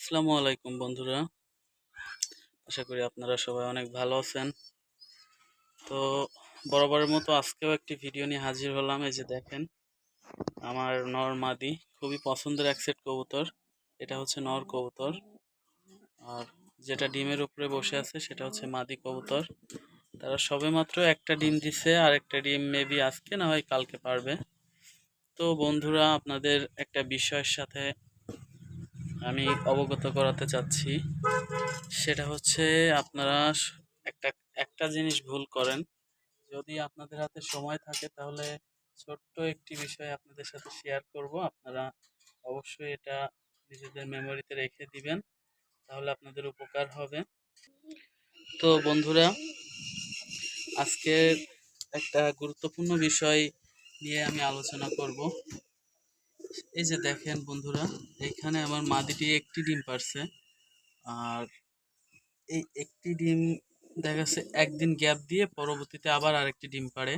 আসসালামু আলাইকুম, বন্ধুরা। আশা করি আপনারা সবাই অনেক ভালো আছেন। তো বরাবরের মতো আজকেও একটি ভিডিও নিয়ে হাজির হলাম। এই যে দেখেন, আমার নর মাদি খুবই পছন্দের এক সেট কবুতর। এটা হচ্ছে নর কবুতর। আর যেটা ডিমের উপরে বসে আছে, সেটা হচ্ছে মাদি কবুতর। তারা সবেমাত্র একটা ডিম দিছে, আর একটা ডিম মেবি আজকে না হয় কালকে পারবে। তো বন্ধুরা, আপনাদের একটা বিষয়ের সাথে আমি অবগত করাতে চাচ্ছি। সেটা হচ্ছে আপনারা একটা একটা জিনিস ভুল করেন। যদি আপনাদের হাতে সময় থাকে তাহলে ছোট্ট একটি বিষয় আপনাদের সাথে শেয়ার করব। আপনারা অবশ্যই এটা নিজেদের মেমোরিতে রেখে দিবেন, তাহলে আপনাদের উপকার হবে। তো বন্ধুরা আজকে একটা গুরুত্বপূর্ণ বিষয় নিয়ে আমি আলোচনা করব। এই যে দেখেন বন্ধুরা, এখানে আমার মাদিটি একটি ডিম পারছে। আর এই একটি ডিম দেখা যাচ্ছে একদিন গ্যাপ দিয়ে পরবর্তীতে আবার আরেকটি ডিম পাড়ে।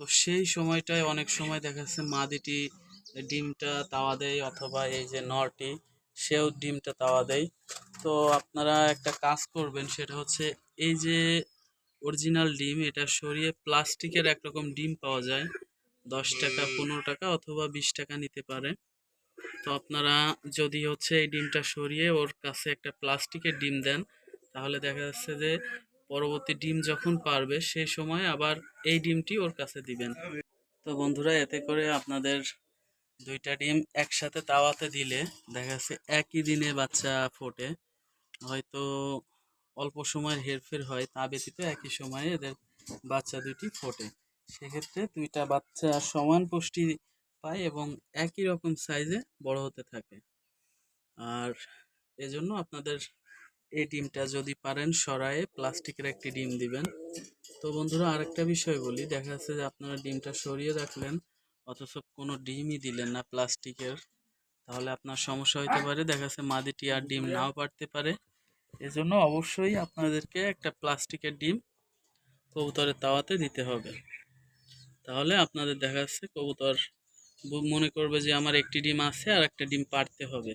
তো সেই সময়টায় অনেক সময় দেখা যাচ্ছে মাদিটি ডিমটা তাওয়া দেয় অথবা এই যে নরটি, সেও ডিমটা তাওয়া দেয়। তো আপনারা একটা কাজ করবেন, সেটা হচ্ছে এই যে অরিজিনাল ডিম, এটা সরিয়ে প্লাস্টিকের একরকম ডিম পাওয়া যায়। দশ টাকা পনেরো টাকা অথবা বিশ টাকা নিতে পারে তো আপনারা যদি হচ্ছে এই ডিমটা সরিয়ে ওর কাছে একটা প্লাস্টিকের ডিম দেন তাহলে দেখা যাচ্ছে যে পরবর্তী ডিম যখন পারবে সেই সময় আবার এই ডিমটি ওর কাছে দিবেন। তো বন্ধুরা এতে করে আপনাদের দুইটা ডিম একসাথে তাওয়াতে দিলে দেখা যাচ্ছে একই দিনে বাচ্চা ফোটে। হয়তো অল্প সময়ের হেরফের হয় তা ব্যতীত একই সময়ে এদের বাচ্চা দুটি ফোটে। সেক্ষেত্রে দুইটা বাচ্চা সমান পুষ্টি পায় এবং একই রকম সাইজে বড় হতে থাকে। আর এজন্য আপনাদের এই ডিমটা যদি পারেন সরায়ে প্লাস্টিকের একটি ডিম দিবেন। তো বন্ধুরা, আরেকটা বিষয় বলি, দেখা যাচ্ছে যে আপনারা ডিমটা সরিয়ে রাখলেন, অথচ কোনো ডিমই দিলেন না প্লাস্টিকের। তাহলে আপনার সমস্যা হতে পারে, দেখা যাচ্ছে মাদিটি আর ডিম নাও পারতে পারে। এজন্য অবশ্যই আপনাদেরকে একটা প্লাস্টিকের ডিম কবুতরের তাওয়াতে দিতে হবে। তাহলে আপনাদের দেখা যাচ্ছে কবুতর মনে করবে যে আমার একটি ডিম আছে আর একটা ডিম পারতে হবে।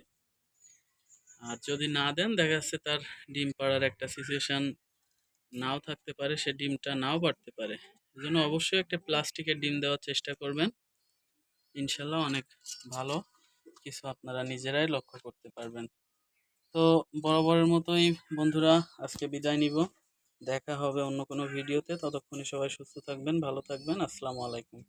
আর যদি না দেন, দেখা যাচ্ছে তার ডিম পাড়ার একটা সিচুয়েশান নাও থাকতে পারে, সে ডিমটা নাও পারতে পারে। এজন্য অবশ্যই একটা প্লাস্টিকের ডিম দেওয়ার চেষ্টা করবেন। ইনশাল্লাহ অনেক ভালো কিছু আপনারা নিজেরাই লক্ষ্য করতে পারবেন। তো বরাবরের মতোই বন্ধুরা, আজকে বিদায় নিব। দেখা হবে অন্য কোনো ভিডিওতে। ততক্ষণে সবাই সুস্থ থাকবেন ভালো থাকবেন। আসসালামু আলাইকুম।